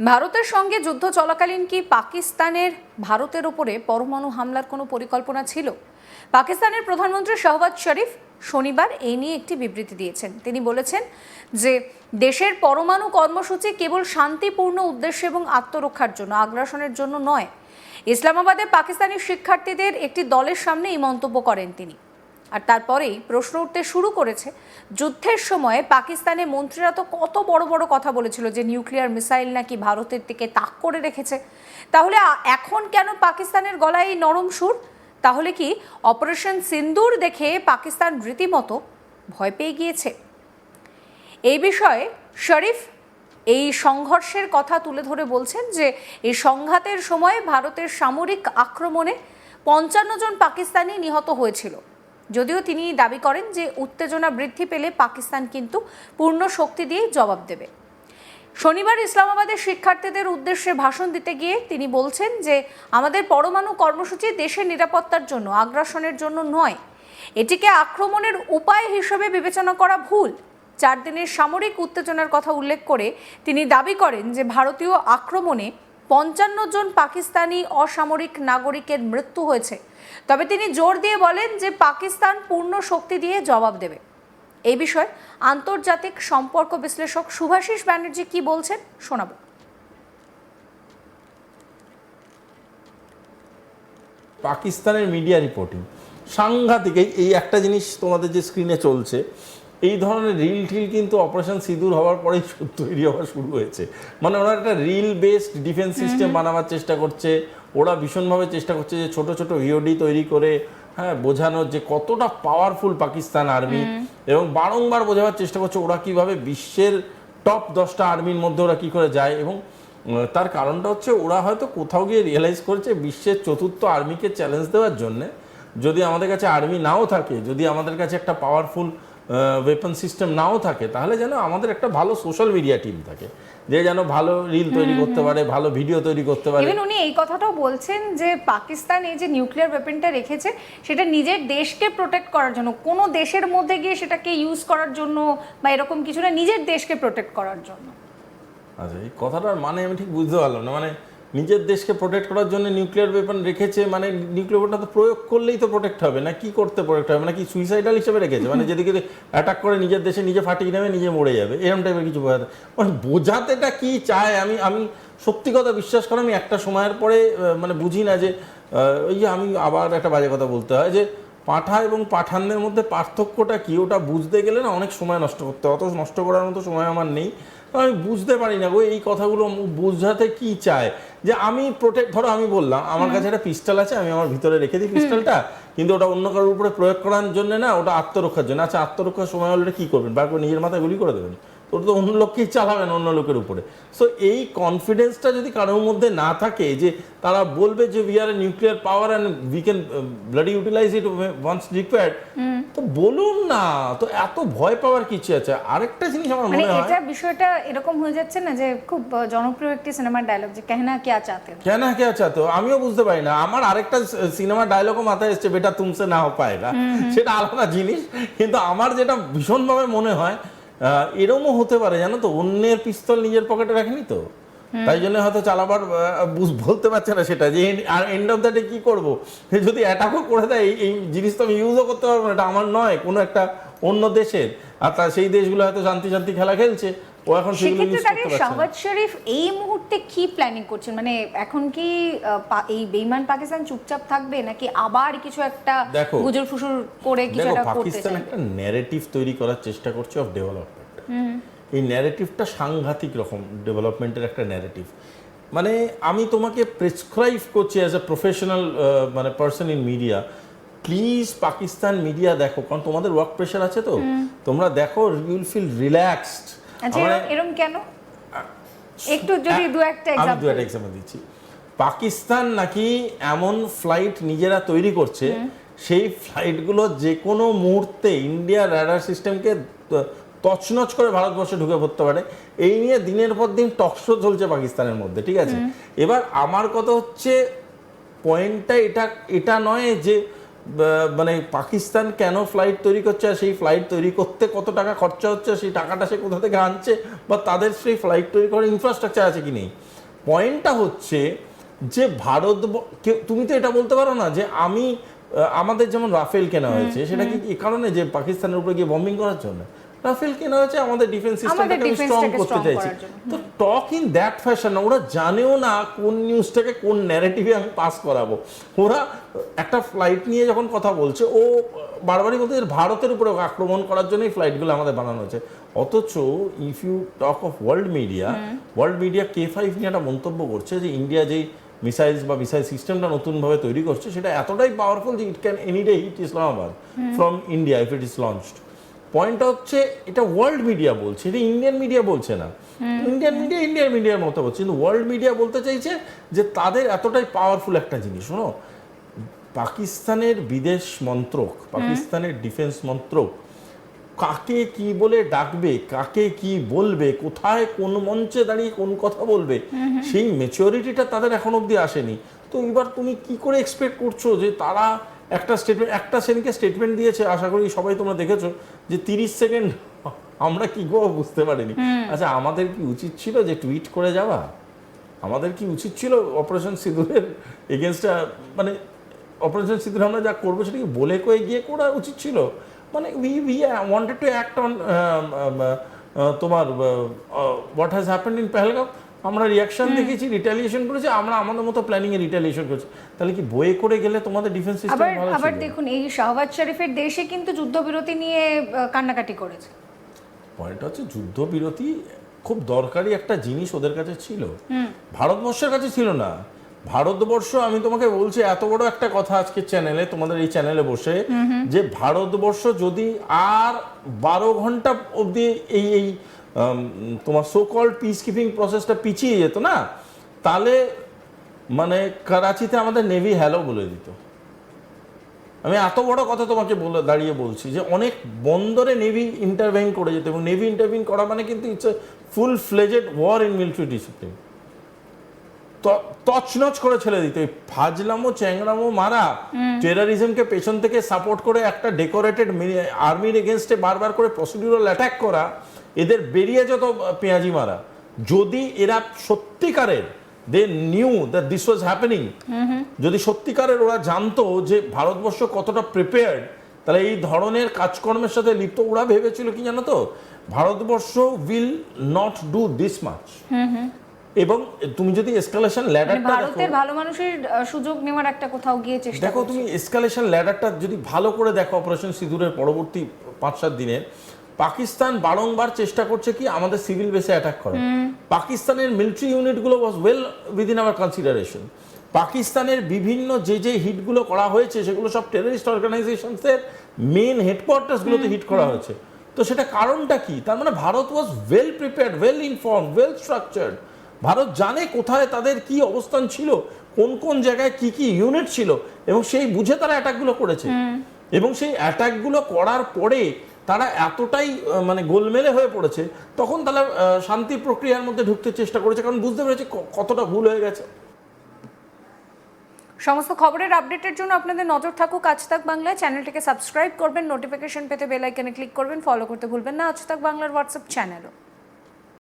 ভারতের সঙ্গে যুদ্ধ চলাকালীন কি পাকিস্তানের ভারতের উপরে পরমাণু হামলার কোনো পরিকল্পনা ছিল? পাকিস্তানের প্রধানমন্ত্রী শাহবাজ শরীফ শনিবার এই নিয়ে একটি বিবৃতি দিয়েছেন। তিনি বলেছেন যে, দেশের পরমাণু কর্মসূচি কেবল শান্তিপূর্ণ উদ্দেশ্য এবং আত্মরক্ষার জন্য, আগ্রাসনের জন্য নয়। ইসলামাবাদে পাকিস্তানি শিক্ষার্থীদের একটি দলের সামনে এই মন্তব্য করেন তিনি। আর তারপরেই প্রশ্ন উঠতে শুরু করেছে। যুদ্ধের সময়ে পাকিস্তানের মন্ত্রীরা তো কত বড় বড় কথা বলেছিল যে নিউক্লিয়ার মিসাইল নাকি ভারতের দিকে তাক করে রেখেছে। তাহলে এখন কেন পাকিস্তানের গলায় এই নরম সুর? তাহলে কি অপারেশন সিন্দুর দেখে পাকিস্তান রীতিমতো ভয় পেয়ে গিয়েছে? এই বিষয়ে শরীফ এই সংঘর্ষের কথা তুলে ধরে বলছেন যে এই সংঘাতের সময় ভারতের সামরিক আক্রমণে পঞ্চান্ন জন পাকিস্তানি নিহত হয়েছিল। যদিও তিনি দাবি করেন যে উত্তেজনা বৃদ্ধি পেলে পাকিস্তান কিন্তু পূর্ণ শক্তি দিয়ে জবাব দেবে। শনিবার ইসলামাবাদের শিক্ষার্থীদের উদ্দেশ্যে ভাষণ দিতে গিয়ে তিনি বলছেন যে আমাদের পরমাণু কর্মসূচি দেশের নিরাপত্তার জন্য, আগ্রাসনের জন্য নয়। এটিকে আক্রমণের উপায় হিসেবে বিবেচনা করা ভুল। চার দিনের সামরিক উত্তেজনার কথা উল্লেখ করে তিনি দাবি করেন যে ভারতীয় আক্রমণে পঞ্চান্ন জন পাকিস্তানি অসামরিক নাগরিকের মৃত্যু হয়েছে। তবে তিনি জোর দিয়ে বলেন যে পাকিস্তান পূর্ণ শক্তি দিয়ে জবাব দেবে। এই বিষয়ে আন্তর্জাতিক সম্পর্ক বিশ্লেষক শুভাশিস ব্যানার্জি কি বলছেন শোনাবো। পাকিস্তানের মিডিয়া রিপোর্টিং। সাংঘাতিক এই একটা জিনিস তোমাদের যে স্ক্রিনে চলছে এই ধরনের রিল টিল কিন্তু অপারেশন সিঁদুর হওয়ার পরেই তৈরি হওয়া শুরু হয়েছে। মানে ওরা একটা রিল বেসড ডিফেন্স সিস্টেম বানাবার চেষ্টা করছে। ওরা ভীষণভাবে চেষ্টা করছে যে ছোট ছোট ভিওডি তৈরি করে হ্যাঁ বোঝানোর যে কতটা পাওয়ারফুল পাকিস্তান আর্মি এবং বারংবার বোঝাবার চেষ্টা করছে ওরা কীভাবে বিশ্বের টপ দশটা আর্মির মধ্যে ওরা কী করে যায় এবং তার কারণটা হচ্ছে ওরা হয়তো কোথাও গিয়ে রিয়েলাইজ করেছে বিশ্বের চতুর্থ আর্মিকে চ্যালেঞ্জ দেওয়ার জন্যে। যদি আমাদের কাছে আর্মি নাও থাকে যদি আমাদের কাছে একটা পাওয়ারফুল ওয়েপন সিস্টেম নাও থাকে তাহলে যেন আমাদের একটা ভালো সোশ্যাল মিডিয়া টিম থাকে যে যেন ভালো রিল তৈরি করতে পারে ভালো ভিডিও তৈরি করতে পারে। ইভেন উনি এই কথাটাও বলছেন যে পাকিস্তান এই যে নিউক্লিয়ার ওয়েপনটা রেখেছে সেটা নিজের দেশকে প্রোটেক্ট করার জন্য কোনো দেশের মধ্যে গিয়ে সেটাকে ইউজ করার জন্য বা এরকম কিছু না নিজের দেশকে প্রোটেক্ট করার জন্য। আচ্ছা এই কথাটার মানে আমি ঠিক বুঝতে পারলাম না মানে নিজের দেশকে প্রোটেক্ট করার জন্য নিউক্লিয়ার ওয়েপন রেখেছে মানে নিউক্লিয়ার ওয়েপনটা তো প্রয়োগ করলেই তো প্রোটেক্ট হবে না? কি করতে প্রোটেক্ট হবে? মানে কি সুইসাইডাল হিসেবে রেখেছে? মানে যেদিকে অ্যাটাক করে নিজের দেশে, নিজে ফাটিয়ে নেবে, নিজে মরে যাবে। এরকম টাইপের কিছু বোঝাতে মানে বোঝাতেটা কি চায়? আমি আমি সত্যি কথা বিশ্বাস করে, আমি একটা সময়ের পরে মানে বুঝি না যে ওই যে আমি আবার একটা বাজে কথা বলতে হয় যে, পাঠা এবং পাঠানদের মধ্যে পার্থক্যটা কি? ওটা বুঝতে গেলে না অনেক সময় নষ্ট করতে অত নষ্ট করার মতো সময় আমার নেই। আমি বুঝতে পারি না গো এই কথাগুলো বোঝাতে কি চায়? যে আমি প্রোটেক্ট ধরো আমি বললাম আমার কাছে একটা পিস্টল আছে আমি আমার ভিতরে রেখে দিই পিস্টলটা কিন্তু ওটা অন্য কারোর উপরে প্রয়োগ করার জন্য না ওটা আত্মরক্ষার জন্য। আচ্ছা আত্মরক্ষার সময় হলে কি করবেন? বার করে নিজের মাথায় গুলি করে দেবেন? তো ওটা তো অন্য লোককেই চালাবেন অন্য লোকের উপরে। সো এই কনফিডেন্সটা যদি কারোর মধ্যে না থাকে যে তারা বলবে যে we are a nuclear power and we can bloody utilise it once required তো বলুন না তো এত ভয় পাওয়ার কিছু আছে? আরেকটা জিনিস আমার মানে মনে হয় এটা বিষয়টা এরকম হয়ে যাচ্ছে না যে খুব জনপ্রিয় একটি সিনেমার ডায়লগ যে কেহনা কে চাতে? হো?" কেন কে আচ্ছা তো আমিও বুঝতে পারি না। আমার আরেকটা সিনেমার ডায়লগও মাথায় এসছে বেটা তুমসে না পায় না সেটা আলাদা জিনিস। কিন্তু আমার যেটা ভীষণভাবে মনে হয় আহ, এরমও হতে পারে জানো তো? অন্যের পিস্তল নিজের পকেটে রাখেনি তো? তাই জন্য হয়তো চালাবার বুঝ- বলতে পারছে না সেটা যে আর এন্ড অফ দ্য ডে কি করব? যদি অ্যাটাকও করে দেয় এই- জিনিস তো আমি ইউজও করতে পারব না এটা আমার নয় কোনো একটা অন্য দেশের। আর তার সেই দেশগুলো হয়তো শান্তি শান্তি খেলা খেলছে ও এখন সেগুলো শাহবাজ শরীফ এই মুহূর্তে কি প্ল্যানিং করছেন? মানে এখন কি এই বেইমান পাকিস্তান চুপচাপ থাকবে নাকি আবার কিছু একটা দেখো, গুজর ফুসুর করে কিছু একটা করতে পাকিস্তান একটা ন্যারেটিভ তৈরি করার চেষ্টা করছে অফ ডেভেলপমেন্ট এই ন্যারেটিভটা সাংঘাতিক রকম ডেভেলপমেন্টের একটা ন্যারেটিভ মানে আমি তোমাকে প্রেসক্রাইব করছি অ্যাজ এ প্রফেশনাল মানে person in media please Pakistan media দেখো কারণ তোমাদের ওয়ার্ক প্রেশার আছে তো। তোমরা দেখো ইউল ফিল রিল্যাক্সড এরম কেন? একটু যদি দু একটা আমি দু একটা এক্সাম্পল দিচ্ছি। পাকিস্তান নাকি এমন ফ্লাইট নিজেরা তৈরি করছে সেই ফ্লাইটগুলো যে কোনো মুহূর্তে ইন্ডিয়ার রাডার সিস্টেমকে তছনছ করে ভারতবর্ষে ঢুকে পড়তে পারে। এই নিয়ে দিনের পর দিন টকশো চলছে পাকিস্তানের মধ্যে ঠিক আছে? এবার আমার কথা হচ্ছে পয়েন্টটা এটা এটা নয় যে মানে পাকিস্তান কেন ফ্লাইট তৈরি করছে আর সেই ফ্লাইট তৈরি করতে কত টাকা খরচা হচ্ছে সেই টাকাটা সে কোথা থেকে আনছে বা তাদের সেই ফ্লাইট তৈরি করার ইনফ্রাস্ট্রাকচার আছে কি নেই? পয়েন্টটা হচ্ছে যে ভারত কেউ- তুমি তো এটা বলতে পারো না যে আমি আমাদের যেমন রাফেল কেনা হয়েছে সেটা কি কারণে যে পাকিস্তানের উপরে গিয়ে বম্বিং করার জন্য? রাফেল কেনা হয়েছে আমাদের ডিফেন্স সিস্টেমটাকে স্ট্রং করতে চাইছি। তো টক ইন দ্যাট ফ্যাশন ওরা জানেও না কোন নিউজটাকে কোন ন্যারেটিভে আমি পাস করাবো। ওরা একটা ফ্লাইট নিয়ে যখন কথা বলছে ও বারবারই বলতে ভারতের উপরে আক্রমণ করার জন্যই ফ্লাইটগুলো আমাদের বানানো হয়েছে। অথচ if you talk of world media world media K five নিয়ে একটা মন্তব্য করছে যে ইন্ডিয়া যেই মিসাইলস বা মিসাইল সিস্টেমটা নতুনভাবে তৈরি করছে সেটা এতটাই পাওয়ারফুল যে it can any day hit Islamabad from India if it is launched পয়েন্টটা হচ্ছে এটা ওয়ার্ল্ড মিডিয়া বলছে এটা ইন্ডিয়ান মিডিয়া বলছে না। ইন্ডিয়ান মিডিয়া ইন্ডিয়ান মিডিয়ার মতো বলছে কিন্তু ওয়ার্ল্ড মিডিয়া বলতে চাইছে যে তাদের এতটাই পাওয়ারফুল একটা জিনিস শোনো। পাকিস্তানের বিদেশ মন্ত্রক পাকিস্তানের ডিফেন্স মন্ত্রক কাকে কি বলে ডাকবে কাকে কি বলবে কোথায় কোন মঞ্চে দাঁড়িয়ে কোন কথা বলবে সেই মেচুরিটিটা তাদের এখন অবধি আসেনি। তো এবার তুমি কি করে এক্সপেক্ট করছ যে তারা একটা স্টেটমেন্ট একটা সেদিনকে স্টেটমেন্ট দিয়েছে আশা করি সবাই তোমরা দেখেছ যে তিরিশ সেকেন্ড আমরা কি গো বুঝতে পারিনি। আচ্ছা আমাদের কি উচিত ছিল যে টুইট করে যাওয়া? আমাদের কি উচিত ছিল অপারেশন সিঁদুরের এগেনস্টটা মানে অপারেশন সিঁদুর আমরা যা করব সেটা কি বলে কয়ে গিয়ে করা উচিত ছিল? মানে we we wanted to act on তোমার what has happened in Pahalgam আমরা রিয়াকশন দেখেছি রিটালিয়েশন করেছি আমরা আমাদের মতো প্ল্যানিং এ রিটালিয়েশন করেছি। তাহলে কি বইয়ে করে গেলে তোমাদের ডিফেন্স সিস্টেম আবার আবার দেখুন এই শাহবাজ শরীফের দেশে কিন্তু যুদ্ধবিরতি নিয়ে কান্নাকাটি করেছে। পয়েন্ট হচ্ছে যুদ্ধবিরতি খুব দরকারি একটা জিনিস ওদের কাছে ছিল। ভারতবর্ষের কাছে ছিল না। ভারতবর্ষ আমি তোমাকে বলছি এত বড় একটা কথা আজকে চ্যানেলে তোমাদের এই চ্যানেলে বসে যে ভারতবর্ষ যদি আর বারো ঘণ্টা অবধি এই এই তোমার সো কল্ড পিস কিপিং প্রসেসটা পিছিয়ে যেত না? তাহলে মানে করাচিতে আমাদের নেভি হ্যালো বলে দিত। আমি এত বড় কথা তোমাকে বলে দাঁড়িয়ে বলছি যে অনেক বন্দরে নেভি ইন্টারভেন করে যেত এবং নেভি ইন্টারভিন করা মানে কিন্তু it's full fledged war in military discipline তছনছ করে ছেড়ে দিত। এই ফাজলামো চ্যাংরামো মারা টেরারিজমকে পেছন থেকে সাপোর্ট করে একটা ডেকোরেটেড আর্মির এগেনস্টে বারবার করে প্রসিডিউরাল অ্যাটাক করা। এদের বেরিয়ে যত পেঁয়াজি মারা যদি এরা সত্যিকারের they knew that this was happening যদি সত্যিকারের ওরা জানতো যে ভারতবর্ষ কতটা প্রিপেয়ার্ড তাহলে এই ধরনের কাজকর্মের সাথে লিপ্ত ওরা ভেবেছিল কি জানো তো? Bharatvarsha will not do this much এবং তুমি যদি এসকালেশন মানে ল্যাডারটা দেখো ভারতের ভালো মানুষের সুযোগ নেওয়ার একটা কোথাও গিয়ে চেষ্টা দেখো তুমি এসকালেশন ল্যাডারটা যদি ভালো করে দেখো অপারেশন সিঁদুরের পরবর্তী পাঁচ সাত দিনের পাকিস্তান বারংবার চেষ্টা করছে কি আমাদের সিভিল বেসে অ্যাটাক করে পাকিস্তানের military ইউনিটগুলো was well within our consideration পাকিস্তানের বিভিন্ন যে যে হিটগুলো করা হয়েছে সেগুলো সব টেররিস্ট অর্গানাইজেশনসের মেন হেডকোয়ার্টার্সগুলোতে হিট করা হয়েছে। তো সেটা কারণটা কি? তার মানে Bharat was well prepared well inform well structured Bharat জানে কোথায় তাদের কি অবস্থান ছিল কোন কোন জায়গায় কি কি ইউনিট ছিল এবং সেই বুঝে তারা অ্যাটাকগুলো করেছে। এবং সেই অ্যাটাকগুলো করার পরে তারা এতটাই মানে গোলমেলে হয়ে পড়েছে, তখন তারা শান্তির শান্তি প্রক্রিয়ার মধ্যে ঢুকতে চেষ্টা করেছে, কারণ বুঝতে পেরেছে কতটা ভুল হয়ে গেছে। সমস্ত খবরের আপডেটের জন্য আপনাদের নজর থাকুক আজ তাক বাংলা। চ্যানেলটিকে সাবস্ক্রাইব করবেন, নোটিফিকেশন পেতে বেল আইকনে ক্লিক করবেন, ফলো করতে ভুলবেন না। আজ তাক বাংলার হোয়াটসঅ্যাপ চ্যানেলও।